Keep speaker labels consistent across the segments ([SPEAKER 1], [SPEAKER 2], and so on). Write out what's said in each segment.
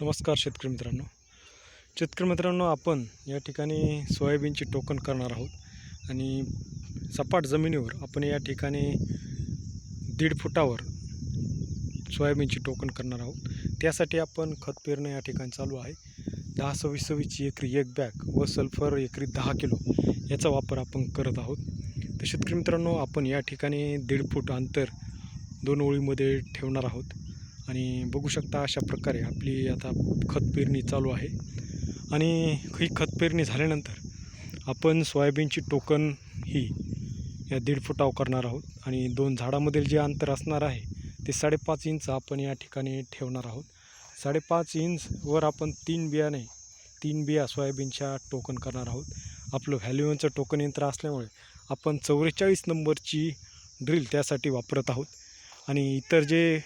[SPEAKER 1] नमस्कार शेतकरी मित्रांनो. शेतकरी मित्रांनो आपण या ठिकाणी सोयाबीनची टोकन करणार आहोत आणि सपाट जमिनीवर आपण या ठिकाणी दीड फुटावर सोयाबीनची टोकन करणार आहोत. त्यासाठी आपण खत पेरणं या ठिकाणी चालू आहे. दहा सव्वीस सव्वीसची एकरी एक बॅग व सल्फर एकरी दहा किलो याचा वापर आपण करत आहोत. तर शेतकरी मित्रांनो आपण या ठिकाणी दीड फूट अंतर दोन ओळीमध्ये ठेवणार आहोत. आणि बघू शकता अशा प्रकारे आपली आता खत पेरणी चालू आहे. आणि ही खत पेरणी झाल्यानंतर आपण सोयाबीनची टोकन ही या दीड फुटाव करणार आहोत. आणि दोन झाडामधील जे अंतर असणार आहे ते साडेपाच इंच आपण या ठिकाणी ठेवणार आहोत. साडेपाच इंचवर आपण तीन बियाणे तीन बिया सोयाबीनच्या टोकन करणार आहोत. आपलं व्हॅल्युअनचं टोकन यंत्र असल्यामुळे आपण चौवेचाळीस नंबरची ड्रिल त्यासाठी वापरत आहोत. आणि इतर जे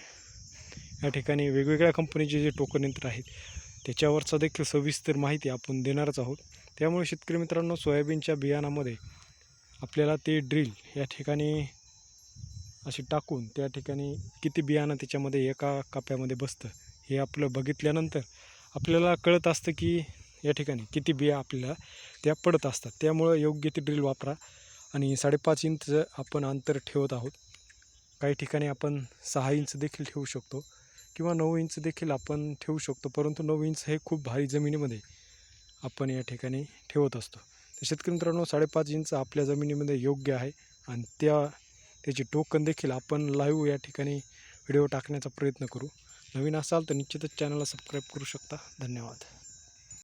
[SPEAKER 1] या ठिकाणी वेगवेगळ्या कंपनीचे जे टोकन यंत्र आहेत त्याच्यावरचा देखील सविस्तर माहिती आपण देणारच आहोत. त्यामुळे शेतकरी मित्रांनो सोयाबीनच्या बियाणामध्ये आपल्याला ते ड्रिल या ठिकाणी अशी टाकून त्या ठिकाणी किती बियाणं त्याच्यामध्ये एका काप्यामध्ये बसतं हे आपलं बघितल्यानंतर आपल्याला कळत असतं की या ठिकाणी किती बिया आपल्याला त्या पडत असतात. त्यामुळं योग्य ती ड्रिल वापरा आणि साडेपाच इंच आपण अंतर ठेवत आहोत. काही ठिकाणी आपण सहा इंच देखील ठेवू शकतो. किंवा नऊ इंच देखील आपण ठेवू शकतो परंतु नऊ इंच हे खूप भारी जमिनीमध्ये आपण या ठिकाणी ठेवत असतो. तर शेतकरी मित्रांनो साडेपाच इंच आपल्या जमिनीमध्ये योग्य आहे आणि त्या त्याची टोकन देखील आपण लाईव्ह या ठिकाणी व्हिडिओ टाकण्याचा प्रयत्न करू. नवीन असाल तर निश्चितच चॅनलला सबस्क्राईब करू शकता. धन्यवाद.